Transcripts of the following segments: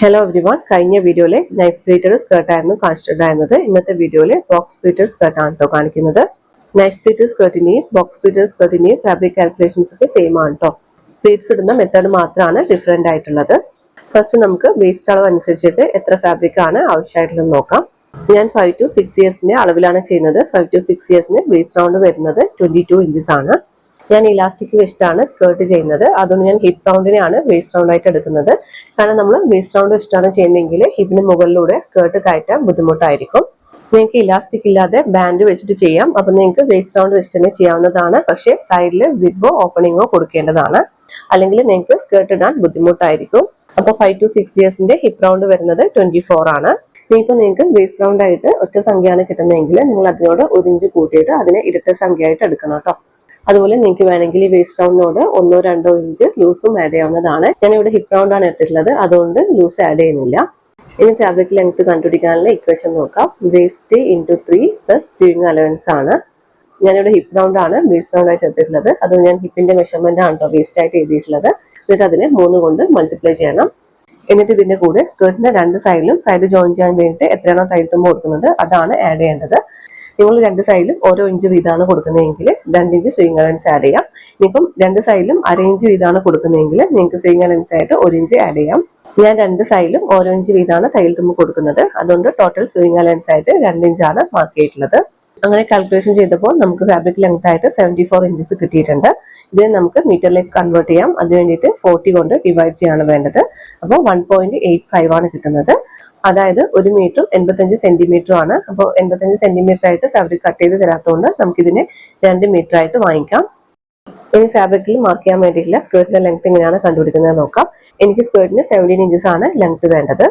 Hello every one കഴിഞ്ഞ വീഡിയോയിൽ knife pleated skirt ആയിരുന്നു കാണിച്ചിട്ടുണ്ടായിരുന്നത്. ഇന്നത്തെ വീഡിയോയിൽ ബോക്സ് പ്ലീറ്റഡ് സ്കേർട്ട് ആണ് കേട്ടോ കാണിക്കുന്നത്. നൈഫ് പ്ലീറ്റഡ് സ്കേർട്ടിന്റെയും ബോക്സ് പ്ലീറ്റഡ് സ്കേർട്ടിന്റെയും ഫാബ്രിക് കാൽക്കുലേഷൻസ് ഒക്കെ സെയിം ആണ് കേട്ടോ പ്ലീറ്റ്സ് ഇടുന്ന മെത്തേഡ് മാത്രമാണ് ഡിഫറെന്റ് ആയിട്ടുള്ളത്. ഫസ്റ്റ് നമുക്ക് വേസ്റ്റ് അളവ് അനുസരിച്ചിട്ട് എത്ര ഫാബ്രിക് ആണ് ആവശ്യമായിട്ടുള്ളത് നോക്കാം. ഞാൻ ഫൈവ് ടു സിക്സ് ഇയേഴ്സിന്റെ അളവിലാണ് ചെയ്യുന്നത്. ഫൈവ് ടു സിക്സ് ഇയേഴ്സിന് വേസ്റ്റ് റൗണ്ട് വരുന്നത് ട്വന്റി ടു ഇഞ്ചസ് ആണ്. ഞാൻ ഇലാസ്റ്റിക് വെച്ചിട്ടാണ് സ്കേർട്ട് ചെയ്യുന്നത്. അതുകൊണ്ട് ഞാൻ ഹിപ്പ് റൗണ്ടിനെയാണ് വേസ്റ്റ് റൗണ്ട് ആയിട്ട് എടുക്കുന്നത്. കാരണം നമ്മൾ വേസ്റ്റ് റൗണ്ട് വെച്ചിട്ടാണ് ചെയ്യുന്നതെങ്കിൽ ഹിപ്പിന് മുകളിലൂടെ സ്കേർട്ട് കയറ്റാൻ ബുദ്ധിമുട്ടായിരിക്കും. നിങ്ങൾക്ക് ഇലാസ്റ്റിക് ഇല്ലാതെ ബാൻഡ് വെച്ചിട്ട് ചെയ്യാം. അപ്പൊ നിങ്ങൾക്ക് വേസ്റ്റ് റൗണ്ട് വെച്ചിട്ട് തന്നെ ചെയ്യാവുന്നതാണ്. പക്ഷേ സൈഡിൽ സിബോ ഓപ്പണിങ്ങോ കൊടുക്കേണ്ടതാണ്. അല്ലെങ്കിൽ നിങ്ങൾക്ക് സ്കേർട്ട് ഇടാൻ ബുദ്ധിമുട്ടായിരിക്കും. അപ്പോൾ ഫൈവ് ടു സിക്സ് ഇയേഴ്സിന്റെ ഹിപ്പ് റൗണ്ട് വരുന്നത് ട്വന്റി ആണ്. ഇനിയിപ്പോൾ നിങ്ങൾക്ക് വേസ്റ്റ് റൗണ്ട് ആയിട്ട് ഒറ്റ സംഖ്യയാണ് കിട്ടുന്നതെങ്കിൽ നിങ്ങൾ അതിനോട് ഒരു ഇഞ്ച് കൂട്ടിയിട്ട് അതിനെ ഇരട്ട സംഖ്യയായിട്ട് എടുക്കണം കേട്ടോ. അതുപോലെ നിങ്ങൾക്ക് വേണമെങ്കിൽ ഈ വേസ്റ്റ് റൗണ്ടിനോട് ഒന്നോ രണ്ടോ ഇഞ്ച് ലൂസും ആഡ് ചെയ്യാവുന്നതാണ്. ഞാൻ ഇവിടെ ഹിപ്പ് റൗണ്ടാണ് എടുത്തിട്ടുള്ളത്. അതുകൊണ്ട് ലൂസ് ആഡ് ചെയ്യുന്നില്ല. ഇനി ഫാബ്രിക് ലെങ്ത് കണ്ടുപിടിക്കാനുള്ള ഇക്വേഷൻ നോക്കാം. Waist into three plus swing allowance ആണ്. ഞാനിവിടെ ഹിപ്പ് റൗണ്ട് ആണ് വേസ്റ്റ് റൗണ്ട് ആയിട്ട് എടുത്തിട്ടുള്ളത്. അത് ഞാൻ ഹിപ്പിന്റെ മെഷർമെന്റ് ആണ് വേസ്റ്റ് ആയിട്ട് എഴുതിയിട്ടുള്ളത്. എന്നിട്ട് അതിനെ മൂന്ന് കൊണ്ട് മൾട്ടിപ്ലൈ ചെയ്യണം. എന്നിട്ട് ഇതിന്റെ കൂടെ സ്കേർട്ടിന്റെ രണ്ട് സൈഡിലും സൈഡ് ജോയിൻ ചെയ്യാൻ വേണ്ടിയിട്ട് എത്രയാണോ തയ്യൽത്തുമ്പോൾ കൊടുക്കുന്നത് അതാണ് ആഡ് ചെയ്യേണ്ടത്. നിങ്ങൾ രണ്ട് സൈഡിലും ഓരോ ഇഞ്ച് വീതമാണ് കൊടുക്കുന്നതെങ്കിൽ രണ്ട് ഇഞ്ച് സ്വിങ് അലൻസ് ആഡ് ചെയ്യാം. ഇനിയിപ്പം രണ്ട് സൈഡിലും അര ഇഞ്ച് വീതമാണ് കൊടുക്കുന്നതെങ്കിൽ നിങ്ങൾക്ക് സ്വിങ് അലൻസ് ആയിട്ട് ഒരു ഇഞ്ച് ആഡ് ചെയ്യാം. ഞാൻ രണ്ട് സൈഡിലും ഓരോ ഇഞ്ച് വീതമാണ് തയ്യൽ തുമ്പ് കൊടുക്കുന്നത്. അതുകൊണ്ട് ടോട്ടൽ സ്വിങ് അലൻസ് ആയിട്ട് രണ്ട് ഇഞ്ചാണ് മാർക്ക് ചെയ്തിട്ടുള്ളത്. അങ്ങനെ കാൽക്കുലേഷൻ ചെയ്തപ്പോൾ നമുക്ക് ഫാബ്രിക് ലെങ്ത് ആയിട്ട് സെവന്റി ഫോർ ഇഞ്ചസ് കിട്ടിയിട്ടുണ്ട്. ഇതിനെ നമുക്ക് മീറ്ററിലേക്ക് കൺവേർട്ട് ചെയ്യാം. അതിന് വേണ്ടിയിട്ട് ഫോർട്ടി കൊണ്ട് ഡിവൈഡ് ചെയ്യാണ് വേണ്ടത്. അപ്പോൾ വൺ പോയിന്റ് എയ്റ്റ് ഫൈവ് ആണ് കിട്ടുന്നത്. അതായത് ഒരു മീറ്റർ എൺപത്തഞ്ച് സെന്റിമീറ്ററും ആണ്. അപ്പോൾ എൺപത്തഞ്ച് സെന്റിമീറ്റർ ആയിട്ട് ഫാബ്രിക് കട്ട് ചെയ്ത് തരാത്തതുകൊണ്ട് നമുക്കിതിനെ രണ്ട് മീറ്റർ ആയിട്ട് വാങ്ങിക്കാം. ഇനി ഫാബ്രിക്കിൽ മാർക്ക് ചെയ്യാൻ വേണ്ടിയിട്ടില്ല സ്കേർട്ടിന്റെ ലെങ്ത് എങ്ങനെയാണ് കണ്ടുപിടിക്കുന്നത് നോക്കാം. എനിക്ക് സ്കേർട്ടിന് സെവന്റീൻ ഇഞ്ചസ് ആണ് ലെങ്ത് വേണ്ടത്.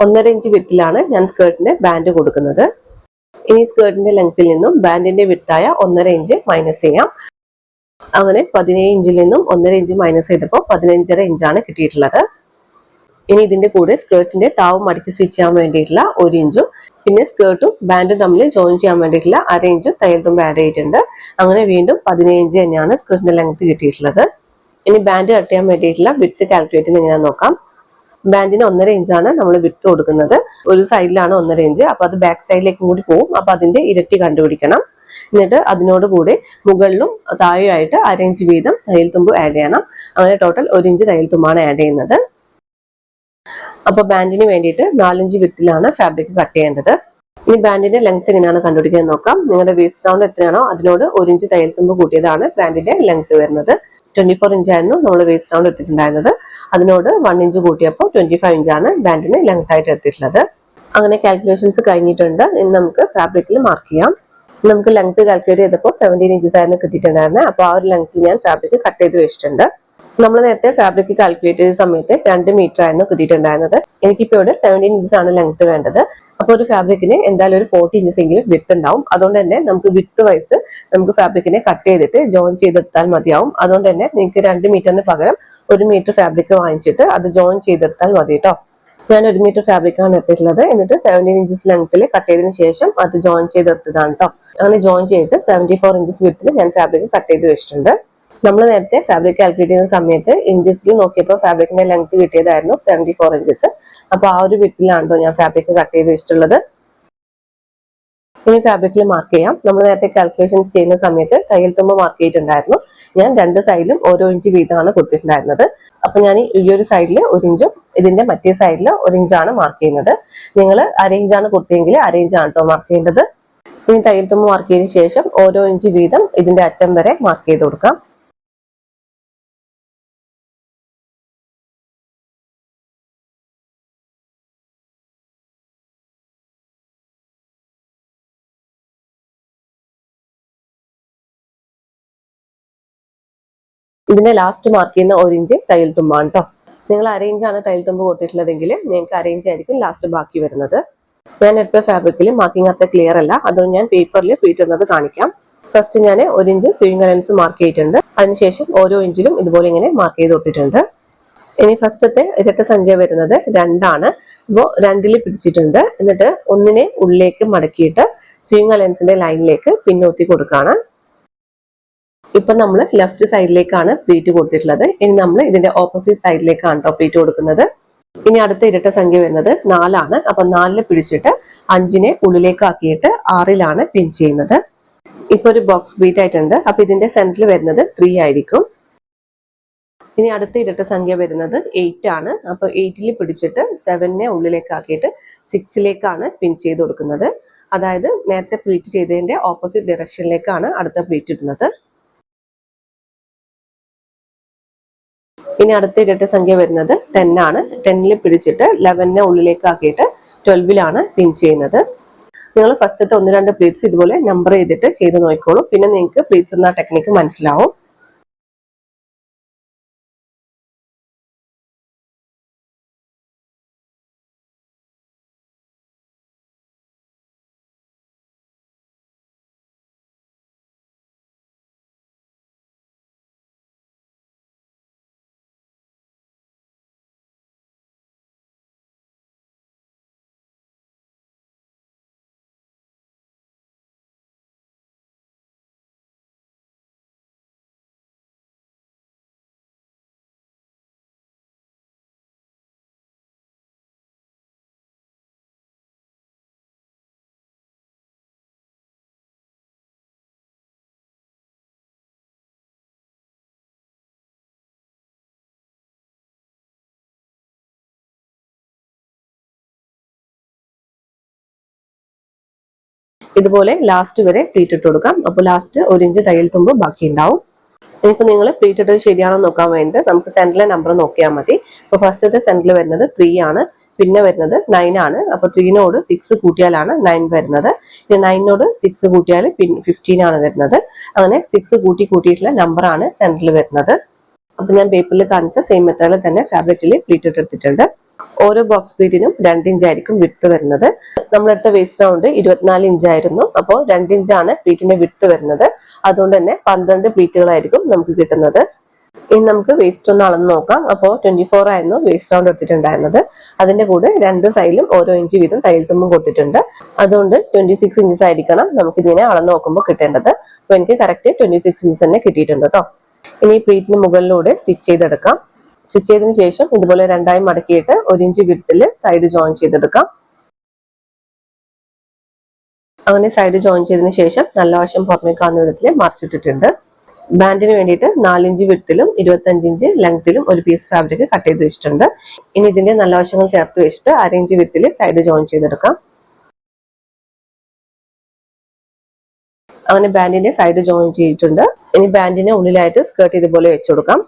ഒന്നര ഇഞ്ച് വിട്ടിലാണ് ഞാൻ സ്കേർട്ടിന്റെ ബാൻഡ് കൊടുക്കുന്നത്. ഇനി സ്കേർട്ടിന്റെ ലെങ്ത്തിൽ നിന്നും ബാൻഡിന്റെ വിട്ടായ ഒന്നര ഇഞ്ച് മൈനസ് ചെയ്യാം. അങ്ങനെ പതിനേഴ് ഇഞ്ചിൽ നിന്നും ഒന്നര ഇഞ്ച് മൈനസ് ചെയ്തപ്പോൾ പതിനഞ്ചര ഇഞ്ചാണ് കിട്ടിയിട്ടുള്ളത്. ഇനി ഇതിന്റെ കൂടെ സ്കേർട്ടിന്റെ താവും മടക്കി സ്റ്റിച്ച് ചെയ്യാൻ വേണ്ടിയിട്ടുള്ള ഒരു ഇഞ്ചും പിന്നെ സ്കേർട്ടും ബാൻഡും തമ്മിൽ ജോയിൻ ചെയ്യാൻ വേണ്ടിയിട്ടുള്ള അര ഇഞ്ചും തയ്യൽ തുമ്പ് ആഡ് ചെയ്തിട്ടുണ്ട്. അങ്ങനെ വീണ്ടും പതിനേഴ് ഇഞ്ച് തന്നെയാണ് സ്കേർട്ടിന്റെ ലെങ്ത് കിട്ടിയിട്ടുള്ളത്. ഇനി ബാൻഡ് കട്ട് ചെയ്യാൻ വേണ്ടിയിട്ടുള്ള വിത്ത് കാൽക്കുലേറ്റ് എങ്ങനെയാണെന്ന് നോക്കാം. ബാൻഡിന് ഒന്നര ഇഞ്ചാണ് നമ്മൾ വിട്ട് കൊടുക്കുന്നത്. ഒരു സൈഡിലാണ് ഒന്നര ഇഞ്ച്. അപ്പൊ അത് ബാക്ക് സൈഡിലേക്ക് കൂടി പോകും അപ്പൊ അതിന്റെ ഇരട്ടി കണ്ടുപിടിക്കണം. എന്നിട്ട് അതിനോട് കൂടി മുകളിലും താഴെയായിട്ട് അര ഇഞ്ച് വീതം തയ്യൽ തുമ്പ് ആഡ് ചെയ്യണം. അങ്ങനെ ടോട്ടൽ ഒരു ഇഞ്ച് തയ്യൽ തുമ്പാണ് ആഡ് ചെയ്യുന്നത്. അപ്പൊ ബാൻഡിന് വേണ്ടിയിട്ട് നാലഞ്ച് വിത്തിലാണ് ഫാബ്രിക് കട്ട് ചെയ്യേണ്ടത്. ഇനി ബാൻഡിന്റെ ലെങ്ത് എങ്ങനെയാണ് കണ്ടുപിടിക്കാൻ നോക്കാം. നിങ്ങളുടെ വേസ്റ്റ് റൗണ്ട് എത്രയാണോ അതിനോട് ഒരു ഇഞ്ച് തയ്യൽ തുമ്പ് കൂട്ടിയതാണ് ബാൻഡിന്റെ ലെങ്ത് വരുന്നത്. ട്വന്റി ഫോർ ഇഞ്ച് ആയിരുന്നു നമ്മൾ വേസ്റ്റ് റൗണ്ട് എടുത്തിട്ടുണ്ടായിരുന്നത്. അതിനോട് വൺ ഇഞ്ച് കൂട്ടിയപ്പോൾ ട്വന്റി ഫൈവ് ഇഞ്ചാണ് ബാൻഡിന് ലെങ്ത് ആയിട്ട് എടുത്തിട്ടുള്ളത്. അങ്ങനെ കാൽക്കുലേഷൻസ് കഴിഞ്ഞിട്ടുണ്ട്. ഇനി നമുക്ക് ഫാബ്രിക്കിൽ മാർക്ക് ചെയ്യാം. നമുക്ക് ലെങ്ത് കാൽക്കുലേറ്റ് ചെയ്തപ്പോൾ സെവന്റീൻ ഇഞ്ചസ് ആയിരുന്നു കിട്ടിയിട്ടുണ്ടായിരുന്നത് അപ്പോൾ ആ ഒരു ലെങ്ത്തിൽ ഞാൻ ഫാബ്രിക് കട്ട് ചെയ്ത് വെച്ചിട്ടുണ്ട്. നമ്മൾ നേരത്തെ ഫാബ്രിക് കാൽക്കുലേറ്റ് ചെയ്ത സമയത്ത് രണ്ട് മീറ്റർ ആയിരുന്നു കിട്ടിയിട്ടുണ്ടായിരുന്നത്. എനിക്കിപ്പോൾ ഇവിടെ സെവന്റീൻ ഇഞ്ചസ് ആണ് ലെങ്ത് വേണ്ടത്. അപ്പോൾ ഒരു ഫാബ്രിക്കിന് എന്തായാലും ഒരു ഫോർട്ടി ഇഞ്ചസ് എങ്കിലും വിത്ത് ഉണ്ടാവും. അതുകൊണ്ട് തന്നെ നമുക്ക് വിത്ത് വൈസ് നമുക്ക് ഫാബ്രിക്കിനെ കട്ട് ചെയ്തിട്ട് ജോയിൻ ചെയ്തെടുത്താൽ മതിയാവും. അതുകൊണ്ട് തന്നെ നിങ്ങൾക്ക് രണ്ട് മീറ്ററിന് പകരം ഒരു മീറ്റർ ഫാബ്രിക് വാങ്ങിച്ചിട്ട് അത് ജോയിൻ ചെയ്തെടുത്താൽ മതി കേട്ടോ ഞാൻ ഒരു മീറ്റർ ഫാബ്രിക് ആണ് എടുത്തിട്ടുള്ളത്. എന്നിട്ട് സെവന്റീൻ ഇഞ്ചസ് ലെങ്ത്തിൽ കട്ട് ചെയ്തതിന് ശേഷം അത് ജോയിൻ ചെയ്തെടുത്തതാണ് കേട്ടോ അങ്ങനെ ജോയിൻ ചെയ്തിട്ട് സെവന്റി ഫോർ ഇഞ്ചസ് വിത്തിൽ ഞാൻ ഫാബ്രിക് കട്ട് ചെയ്ത് വെച്ചിട്ടുണ്ട്. നമ്മൾ നേരത്തെ ഫാബ്രിക് കാൽക്കുലേറ്റ് ചെയ്യുന്ന സമയത്ത് ഇഞ്ചസിൽ നോക്കിയപ്പോൾ ഫാബ്രിക്കിന്റെ ലെങ്ത് കിട്ടിയതായിരുന്നു സെവന്റി ഫോർ ഇഞ്ചസ് അപ്പോൾ ആ ഒരു വിട്ടിലാണല്ലോ ഞാൻ ഫാബ്രിക് കട്ട് ചെയ്ത് വെച്ചിട്ടുള്ളത്. ഇനി ഫാബ്രിക്കിൽ മാർക്ക് ചെയ്യാം. നമ്മൾ നേരത്തെ കാൽക്കുലേഷൻസ് ചെയ്യുന്ന സമയത്ത് കയ്യിൽ തുമ്പ് മാർക്ക് ചെയ്തിട്ടുണ്ടായിരുന്നു. ഞാൻ രണ്ട് സൈഡിലും ഓരോ ഇഞ്ച് വീതമാണ് കൊടുത്തിട്ടുണ്ടായിരുന്നത്. അപ്പൊ ഞാൻ ഈ ഒരു സൈഡിൽ ഒരു ഇഞ്ചും ഇതിന്റെ മറ്റേ സൈഡിൽ ഒരു ഇഞ്ചാണ് മാർക്ക് ചെയ്യുന്നത്. നിങ്ങൾ അര ഇഞ്ചാണ് കൊടുത്തെങ്കിൽ അര ഇഞ്ചാണ് കേട്ടോ മാർക്ക് ചെയ്യേണ്ടത്. ഇനി തയ്യൽ തുമ്പ് മാർക്ക് ചെയ്തതിനു ശേഷം ഓരോ ഇഞ്ച് വീതം ഇതിന്റെ അറ്റം വരെ മാർക്ക് ചെയ്ത് കൊടുക്കാം. ഇതിന്റെ ലാസ്റ്റ് മാർക്ക് ചെയ്യുന്ന ഒരു ഇഞ്ച് തയ്യൽ തുമ്പാണ് കേട്ടോ നിങ്ങൾ അരയിഞ്ച് ആണ് തയ്യൽ തുമ്പ് കൊടുത്തിട്ടുള്ളതെങ്കിൽ നിങ്ങൾക്ക് അരയിഞ്ച് ആയിരിക്കും ലാസ്റ്റ് ബാക്കി വരുന്നത്. ഞാൻ എടുത്ത ഫാബ്രിക്കിൽ മാർക്കിംഗ് അത്ര ക്ലിയർ അല്ല. അതുകൊണ്ട് ഞാൻ പേപ്പറിൽ പീറ്റുന്നത് കാണിക്കാം. ഫസ്റ്റ് ഞാൻ ഒരു ഇഞ്ച് സ്വിങ് അലൻസ് മാർക്ക് ചെയ്തിട്ടുണ്ട്. അതിനുശേഷം ഓരോ ഇഞ്ചിലും ഇതുപോലെ ഇങ്ങനെ മാർക്ക് ചെയ്ത് കൊടുത്തിട്ടുണ്ട്. ഇനി ഫസ്റ്റത്തെ ഇരട്ട സംഖ്യ വരുന്നത് രണ്ടാണ്. അപ്പോൾ രണ്ടിൽ പിടിച്ചിട്ടുണ്ട്. എന്നിട്ട് ഒന്നിനെ ഉള്ളിലേക്ക് മടക്കിയിട്ട് സ്വിങ് അലൻസിന്റെ ലൈനിലേക്ക് പിന്നോത്തി കൊടുക്കുകയാണ്. ഇപ്പൊ നമ്മൾ ലെഫ്റ്റ് സൈഡിലേക്കാണ് പ്ലീറ്റ് കൊടുത്തിട്ടുള്ളത്. ഇനി നമ്മൾ ഇതിന്റെ ഓപ്പോസിറ്റ് സൈഡിലേക്കാണ് കേട്ടോ പ്ലീറ്റ് കൊടുക്കുന്നത്. ഇനി അടുത്ത ഇരട്ട സംഖ്യ വരുന്നത് നാലാണ്. അപ്പൊ നാലിൽ പിടിച്ചിട്ട് അഞ്ചിനെ ഉള്ളിലേക്കാക്കിയിട്ട് ആറിലാണ് പിൻ ചെയ്യുന്നത്. ഇപ്പൊ ഒരു ബോക്സ് ബീറ്റ് ആയിട്ടുണ്ട്. അപ്പൊ ഇതിന്റെ സെന്ററിൽ വരുന്നത് ത്രീ ആയിരിക്കും. ഇനി അടുത്ത ഇരട്ട സംഖ്യ വരുന്നത് എയ്റ്റ് ആണ്. അപ്പൊ എയ്റ്റിൽ പിടിച്ചിട്ട് സെവനെ ഉള്ളിലേക്കാക്കിയിട്ട് സിക്സിലേക്കാണ് പിൻ ചെയ്ത് കൊടുക്കുന്നത്. അതായത് നേരത്തെ പ്ലീറ്റ് ചെയ്തതിന്റെ ഓപ്പോസിറ്റ് ഡയറക്ഷനിലേക്കാണ് അടുത്ത പ്ലീറ്റ് ഇടുന്നത്. ഇനി അടുത്ത ഇരട്ട സംഖ്യ വരുന്നത് ടെൻ ആണ്. ടെന്നിൽ പിടിച്ചിട്ട് ലെവനെ ഉള്ളിലേക്ക് ആക്കിയിട്ട് ട്വൽവിലാണ് പിൻ ചെയ്യുന്നത്. നിങ്ങൾ ഫസ്റ്റത്തെ ഒന്ന് രണ്ട് പ്ലീറ്റ്സ് ഇതുപോലെ നമ്പർ ചെയ്തിട്ട് ചെയ്ത് നോക്കിക്കോളൂ. പിന്നെ നിങ്ങൾക്ക് പ്ലീറ്റ്സ് എന്ന ടെക്നിക്ക് മനസ്സിലാവും. ഇതുപോലെ ലാസ്റ്റ് വരെ പ്ലീറ്റ് ഇട്ട് കൊടുക്കാം. അപ്പോൾ ലാസ്റ്റ് ഒരു ഇഞ്ച് തയ്യൽ തുമ്പ് ബാക്കി ഉണ്ടാവും ഇനിയിപ്പോൾ നിങ്ങൾ പ്ലീറ്റ് ഇട്ടത് ശരിയാണോ നോക്കാൻ വേണ്ടി നമുക്ക് സെന്ററിലെ നമ്പർ നോക്കിയാൽ മതി. അപ്പോൾ ഫസ്റ്റത്തെ സെന്ററിൽ വരുന്നത് ത്രീ ആണ്. പിന്നെ വരുന്നത് നയൻ ആണ്. അപ്പൊ ത്രീനോട് സിക്സ് കൂട്ടിയാലാണ് നയൻ വരുന്നത്. ഇനി നയനോട് സിക്സ് കൂട്ടിയാൽ പിൻ ഫിഫ്റ്റീൻ ആണ് വരുന്നത്. അങ്ങനെ സിക്സ് കൂട്ടി കൂട്ടിയിട്ടുള്ള നമ്പറാണ് സെന്ററിൽ വരുന്നത്. അപ്പൊ ഞാൻ പേപ്പറിൽ കാണിച്ച സെയിം മെത്തേഡിൽ തന്നെ ഫാബ്രിക്കിൽ പ്ലീറ്റ് ഇട്ടെടുത്തിട്ടുണ്ട് ഓരോ ബോക്സ് ബീഡിനും രണ്ട് ഇഞ്ചായിരിക്കും വിട്ട് വരുന്നത്. നമ്മളെടുത്ത വേസ്റ്റ് റൗണ്ട് ഇരുപത്തിനാല് ഇഞ്ചായിരുന്നു അപ്പോൾ രണ്ട് ഇഞ്ചാണ് പ്ലീറ്റിന്റെ വിട്ട് വരുന്നത്. അതുകൊണ്ട് തന്നെ പന്ത്രണ്ട് പ്ലീറ്റുകളായിരിക്കും നമുക്ക് കിട്ടുന്നത്. ഇനി നമുക്ക് വേസ്റ്റ് ഒന്ന് അളന്ന് നോക്കാം. അപ്പോൾ ട്വന്റി ഫോർ ആയിരുന്നു വേസ്റ്റ് റൗണ്ട് എടുത്തിട്ടുണ്ടായിരുന്നത്. അതിന്റെ കൂടെ രണ്ട് സൈഡിലും ഓരോ ഇഞ്ച് വീതം തയ്യൽ തുമ്പും കൊടുത്തിട്ടുണ്ട്. അതുകൊണ്ട് ട്വന്റി സിക്സ് ഇഞ്ചസ് ആയിരിക്കണം നമുക്ക് ഇതിനെ അളന്ന് നോക്കുമ്പോൾ കിട്ടേണ്ടത്. അപ്പോൾ എനിക്ക് കറക്റ്റ് ട്വന്റി സിക്സ് ഇഞ്ചസ് തന്നെ കിട്ടിയിട്ടുണ്ട് കേട്ടോ. ഇനി പ്ലീറ്റിന് മുകളിലൂടെ സ്റ്റിച്ച് ചെയ്തെടുക്കാം. സ്റ്റിച്ച് ചെയ്തതിന് ശേഷം ഇതുപോലെ രണ്ടായി മടക്കിയിട്ട് ഒരു ഇഞ്ച് വിടത്തിൽ സൈഡ് ജോയിൻ ചെയ്തെടുക്കാം. അങ്ങനെ സൈഡ് ജോയിൻ ചെയ്തതിന് ശേഷം നല്ല വശം പുറമേ കാണുന്ന വിധത്തിൽ മറിച്ചിട്ടിട്ടുണ്ട്. ബാൻഡിന് വേണ്ടിയിട്ട് നാലിഞ്ച് വിടത്തിലും ഇരുപത്തഞ്ച് ഇഞ്ച് ലെങ്ത്തിലും ഒരു പീസ് ഫാബ്രിക് കട്ട് ചെയ്ത് വെച്ചിട്ടുണ്ട്. ഇനി ഇതിന്റെ നല്ല വശങ്ങൾ ചേർത്ത് വെച്ചിട്ട് അരയിഞ്ച് വിടത്തിൽ സൈഡ് ജോയിൻ ചെയ്തെടുക്കാം. അങ്ങനെ ബാൻഡിന്റെ സൈഡ് ജോയിൻ ചെയ്തിട്ടുണ്ട്. ഇനി ബാൻഡിനെ ഉള്ളിലായിട്ട് സ്കേർട്ട് ഇതുപോലെ വെച്ചു കൊടുക്കാം.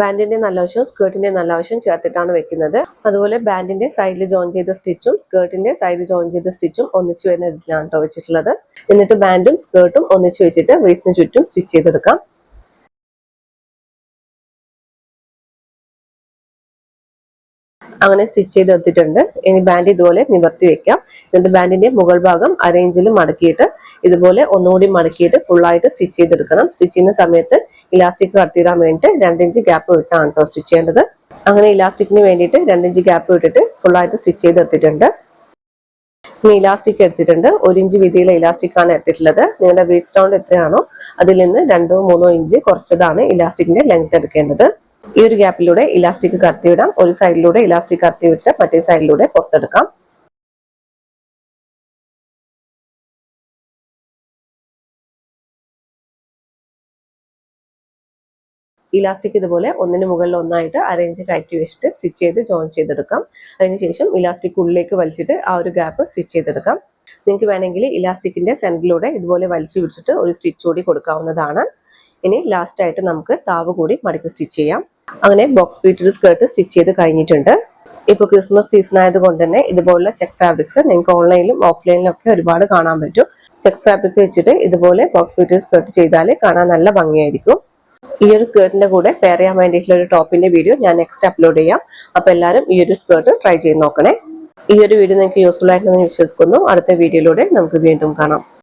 ബാൻഡിന്റെ നല്ല വശവും സ്കേർട്ടിന്റെ നല്ല വശവും ചേർത്തിട്ടാണ് വെക്കുന്നത്. അതുപോലെ ബാൻഡിന്റെ സൈഡിൽ ജോയിൻ ചെയ്ത സ്റ്റിച്ചും സ്കേർട്ടിന്റെ സൈഡിൽ ജോയിൻ ചെയ്ത സ്റ്റിച്ചും ഒന്നിച്ചു വരുന്ന ഇതിലാണ് കേട്ടോ വെച്ചിട്ടുള്ളത്. എന്നിട്ട് ബാൻഡും സ്കേർട്ടും ഒന്നിച്ചു വെച്ചിട്ട് വേസ്റ്റിന് ചുറ്റും സ്റ്റിച്ച് ചെയ്തെടുക്കാം. അങ്ങനെ സ്റ്റിച്ച് ചെയ്ത് എടുത്തിട്ടുണ്ട്. ഇനി ബാൻഡ് ഇതുപോലെ നിവർത്തി വെക്കാം. എന്നിട്ട് ബാൻഡിന്റെ മുകൾ ഭാഗം അറേഞ്ചിൽ മടക്കിയിട്ട് ഇതുപോലെ ഒന്നുകൂടി മടക്കിയിട്ട് ഫുള്ളായിട്ട് സ്റ്റിച്ച് ചെയ്തെടുക്കണം. സ്റ്റിച്ച് ചെയ്യുന്ന സമയത്ത് ഇലാസ്റ്റിക് കടത്തിയിടാൻ വേണ്ടിയിട്ട് രണ്ടിഞ്ച് ഗ്യാപ്പ് വിട്ടാണ് കേട്ടോ സ്റ്റിച്ച് ചെയ്യേണ്ടത്. അങ്ങനെ ഇലാസ്റ്റിക്കിന് വേണ്ടിയിട്ട് രണ്ടിഞ്ച് ഗ്യാപ്പ് വിട്ടിട്ട് ഫുള്ളായിട്ട് സ്റ്റിച്ച് ചെയ്ത് എടുത്തിട്ടുണ്ട്. ഇനി ഇലാസ്റ്റിക് എടുത്തിട്ടുണ്ട്. ഒരു ഇഞ്ച് വീതിയിലെ ഇലാസ്റ്റിക് ആണ് എടുത്തിട്ടുള്ളത്. നിങ്ങളുടെ വേസ്റ്റ് റൗണ്ട് എത്രയാണോ അതിൽ നിന്ന് രണ്ടോ മൂന്നോ ഇഞ്ച് കുറച്ചതാണ് ഇലാസ്റ്റിക്കിന്റെ ലെങ്ത് എടുക്കേണ്ടത്. ഈ ഒരു ഗ്യാപ്പിലൂടെ ഇലാസ്റ്റിക് കത്തിവിടാം ഒരു സൈഡിലൂടെ ഇലാസ്റ്റിക് കത്തിവിട്ട് മറ്റേ സൈഡിലൂടെ പുറത്തെടുക്കാം. ഇലാസ്റ്റിക് ഇതുപോലെ ഒന്നിന് മുകളിൽ ഒന്നായിട്ട് അറേഞ്ച് കയറ്റി വെച്ചിട്ട് സ്റ്റിച്ച് ചെയ്ത് ജോയിൻ ചെയ്തെടുക്കാം. അതിനുശേഷം ഇലാസ്റ്റിക് ഉള്ളിലേക്ക് വലിച്ചിട്ട് ആ ഒരു ഗ്യാപ്പ് സ്റ്റിച്ച് ചെയ്തെടുക്കാം. നിങ്ങൾക്ക് വേണമെങ്കിൽ ഇലാസ്റ്റിക്കിന്റെ സെന്ററിലൂടെ ഇതുപോലെ വലിച്ചു പിടിച്ചിട്ട് ഒരു സ്റ്റിച്ച് കൂടി കൊടുക്കാവുന്നതാണ്. ഇനി ലാസ്റ്റായിട്ട് നമുക്ക് താവ് കൂടി മടക്കി സ്റ്റിച്ച് ചെയ്യാം. അങ്ങനെ ബോക്സ് പീറ്റഡ് സ്കേർട്ട് സ്റ്റിച്ച് ചെയ്ത് കഴിഞ്ഞിട്ടുണ്ട്. ഇപ്പോൾ ക്രിസ്മസ് സീസൺ ആയതുകൊണ്ട് തന്നെ ഇതുപോലുള്ള ചെക്ക് ഫാബ്രിക്സ് നിങ്ങൾക്ക് ഓൺലൈനിലും ഓഫ്ലൈനിലും ഒക്കെ ഒരുപാട് കാണാൻ പറ്റും. ചെക്ക് ഫാബ്രിക് വെച്ചിട്ട് ഇതുപോലെ ബോക്സ് പീറ്റഡ് സ്കേർട്ട് ചെയ്താൽ കാണാൻ നല്ല ഭംഗിയായിരിക്കും. ഈ ഒരു സ്കേർട്ടിന്റെ കൂടെ പെയർ ചെയ്യാൻ വേണ്ടിയിട്ടുള്ള ഒരു ടോപ്പിന്റെ വീഡിയോ ഞാൻ നെക്സ്റ്റ് അപ്ലോഡ് ചെയ്യാം. അപ്പൊ എല്ലാവരും ഈ ഒരു സ്കേർട്ട് ട്രൈ ചെയ്ത് നോക്കണേ. ഈ ഒരു വീഡിയോ നിങ്ങൾക്ക് യൂസ്ഫുൾ ആയിട്ടുണ്ടെന്ന് വിശ്വസിക്കുന്നു. അടുത്ത വീഡിയോയിലൂടെ നമുക്ക് വീണ്ടും കാണാം.